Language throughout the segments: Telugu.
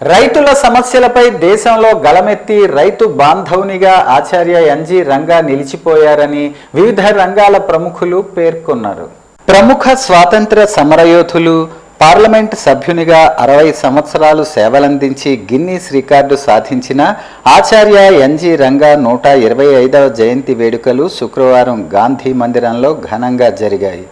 రైతుల సమస్యలపై దేశంలో గళమెత్తి రైతు బాంధవునిగా ఆచార్య ఎన్జి రంగా నిలిచిపోయారని వివిధ రంగాల ప్రముఖులు పేర్కొన్నారు. ప్రముఖ స్వాతంత్ర సమరయోధులు పార్లమెంట్ సభ్యునిగా అరవై సంవత్సరాలు సేవలందించి గిన్నీస్ రికార్డు సాధించిన ఆచార్య ఎన్జి రంగా నూట ఇరవై ఐదవ జయంతి వేడుకలు శుక్రవారం గాంధీ మందిరంలో ఘనంగా జరిగాయి.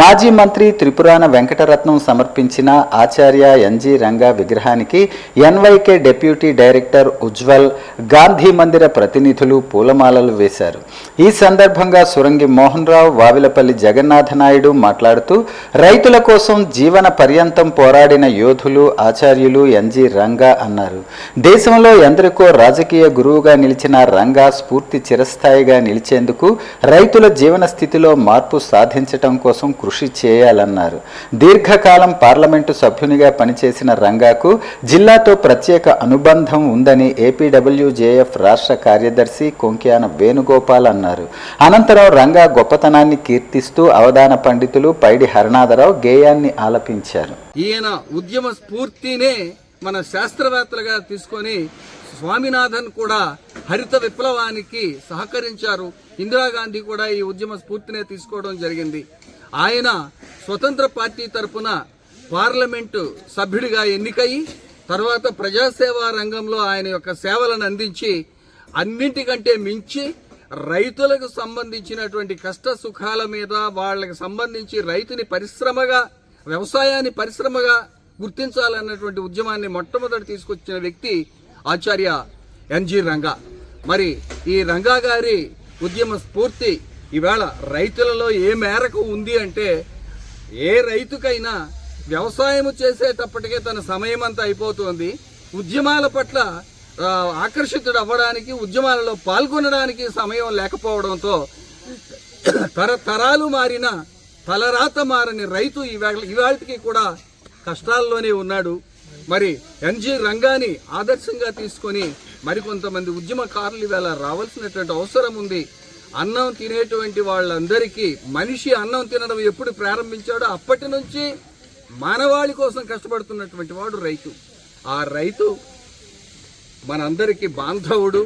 మాజీ మంత్రి త్రిపురాన వెంకటరత్నం సమర్పించిన ఆచార్య ఎన్జి రంగా విగ్రహానికి NYK deputy director Ujjwal Gandhi మందిర ప్రతినిధులు పూలమాలలు వేశారు. ఈ సందర్భంగా సురంగి మోహన్ రావు వావిలపల్లి జగన్నాథ నాయుడు మాట్లాడుతూ రైతుల కోసం జీవన పర్యంతం పోరాడిన యోధులు ఆచార్యులు ఎన్జి రంగా అన్నారు. దేశంలో ఎందరికో రాజకీయ గురువుగా నిలిచిన రంగా స్ఫూర్తి చిరస్థాయిగా నిలిచేందుకు రైతుల జీవన స్థితిలో మార్పు సాధించటం కోసం కృషి చేయాలన్నారు. దీర్ఘకాలం పార్లమెంటు సభ్యునిగా పనిచేసిన రంగాకు జిల్లాతో ప్రత్యేక అనుబంధం ఉందని ఏపీడబ్ల్యూజేఎఫ్ రాష్ట్ర కార్యదర్శి కొంక్యాన వేణుగోపాల్ అన్నారు. అనంతరం రంగా గొప్పతనాన్ని కీర్తిస్తూ అవధాన పండితులు పైడి హరణాదరావు గేయాన్ని ఆలపించారు. ఈయన ఉద్యమ స్ఫూర్తినే మన శాస్త్రవేత్తలుగా తీసుకొని స్వామినాథన్ కూడా హరిత విప్లవానికి సహకరించారు. ఇందిరాగాంధీ కూడా ఈ ఉద్యమ స్ఫూర్తినే తీసుకోవడం జరిగింది. ఆయన స్వతంత్ర పార్టీ తరపున పార్లమెంటు సభ్యుడిగా ఎన్నికయి తర్వాత ప్రజాసేవా రంగంలో ఆయన యొక్క సేవలను అందించి అన్నింటికంటే మించి రైతులకు సంబంధించినటువంటి కష్ట సుఖాల మీద వాళ్ళకి సంబంధించి రైతుని పరిశ్రమగా వ్యవసాయాన్ని పరిశ్రమగా గుర్తించాలన్నటువంటి ఉద్యమాన్ని మొట్టమొదటి తీసుకొచ్చిన వ్యక్తి ఆచార్య ఎన్జి రంగా. మరి ఈ రంగా గారి ఉద్యమ స్ఫూర్తి ఈవేళ రైతులలో ఏ మేరకు ఉంది అంటే ఏ రైతుకైనా వ్యవసాయం చేసేటప్పటికే తన సమయం అంతా అయిపోతుంది. ఉద్యమాల పట్ల ఆకర్షితుడు అవ్వడానికి ఉద్యమాలలో పాల్గొనడానికి సమయం లేకపోవడంతో తరతరాలు మారిన తలరాత మారని రైతు ఇవాళ ఇవాళకి కూడా కష్టాల్లోనే ఉన్నాడు. మరి ఎన్జి రంగాన్ని ఆదర్శంగా తీసుకొని మరికొంతమంది ఉద్యమకారులు ఇవాళ రావాల్సినటువంటి అవసరం ఉంది. అన్నం తినేటువంటి వాళ్ళందరికీ మనిషి అన్నం తినడం ఎప్పుడు ప్రారంభించాడో అప్పటి నుంచి మానవాళి కోసం కష్టపడుతున్నటువంటి వాడు రైతు. ఆ రైతు మనందరికీ బాంధవుడు.